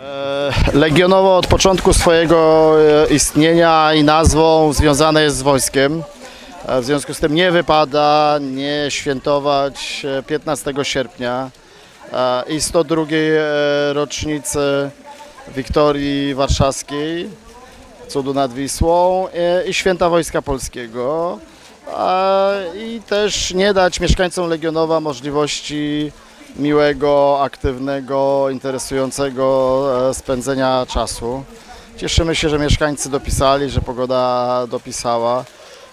E, Legionowo od początku swojego e, istnienia i nazwą związane jest z wojskiem. E, W związku z tym nie wypada nie świętować e, 15 sierpnia i 102 e, rocznicy Wiktorii Warszawskiej, cudu nad Wisłą i święta Wojska Polskiego. I też nie dać mieszkańcom Legionowa możliwości miłego, aktywnego, interesującego e, spędzenia czasu. Cieszymy się, że mieszkańcy dopisali, że pogoda dopisała.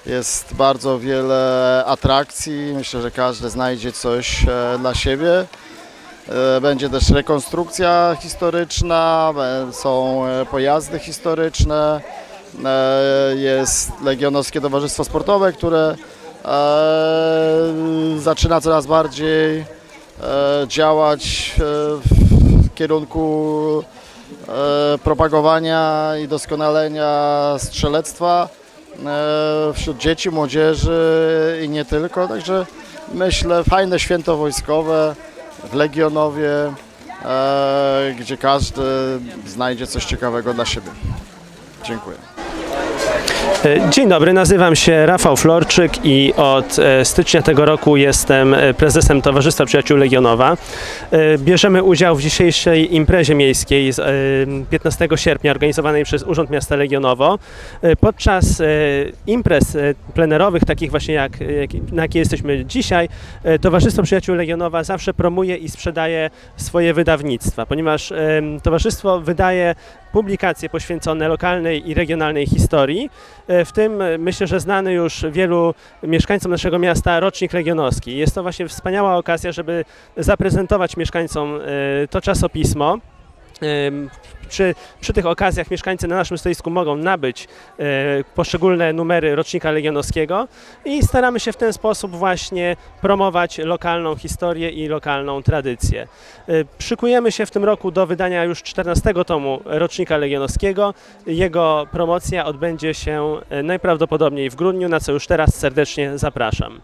Jest bardzo wiele atrakcji. Myślę, że każdy znajdzie coś e, dla siebie. E, Będzie też rekonstrukcja historyczna, są pojazdy historyczne, jest Legionowskie Towarzystwo Sportowe, które zaczyna coraz bardziej działać e, w kierunku e, propagowania i doskonalenia strzelectwa e, wśród dzieci, młodzieży i nie tylko. Także myślę fajne święto wojskowe w Legionowie, e, gdzie każdy znajdzie coś ciekawego dla siebie. Dziękuję. E, Dzień dobry, nazywam się Rafał Florczyk i od e, stycznia tego roku jestem e, prezesem Towarzystwa Przyjaciół Legionowa. Bierzemy udział w dzisiejszej imprezie miejskiej z e, 15 sierpnia organizowanej przez Urząd Miasta Legionowo. Podczas imprez plenerowych, takich właśnie jak, na jakie jesteśmy dzisiaj, Towarzystwo Przyjaciół Legionowa zawsze promuje i sprzedaje swoje wydawnictwa, ponieważ Towarzystwo wydaje publikacje poświęcone lokalnej i regionalnej historii, E, w tym e, myślę, że znany już wielu mieszkańcom naszego miasta rocznik legionowski. Jest to właśnie wspaniała okazja, żeby zaprezentować mieszkańcom e, to czasopismo. Em, Przy, tych okazjach mieszkańcy na naszym stoisku mogą nabyć e, poszczególne numery rocznika legionowskiego i staramy się w ten sposób właśnie promować lokalną historię i lokalną tradycję. E, Przykujemy się w tym roku do wydania już 14 tomu rocznika legionowskiego. Jego promocja odbędzie się e, najprawdopodobniej w grudniu, na co już teraz serdecznie zapraszam.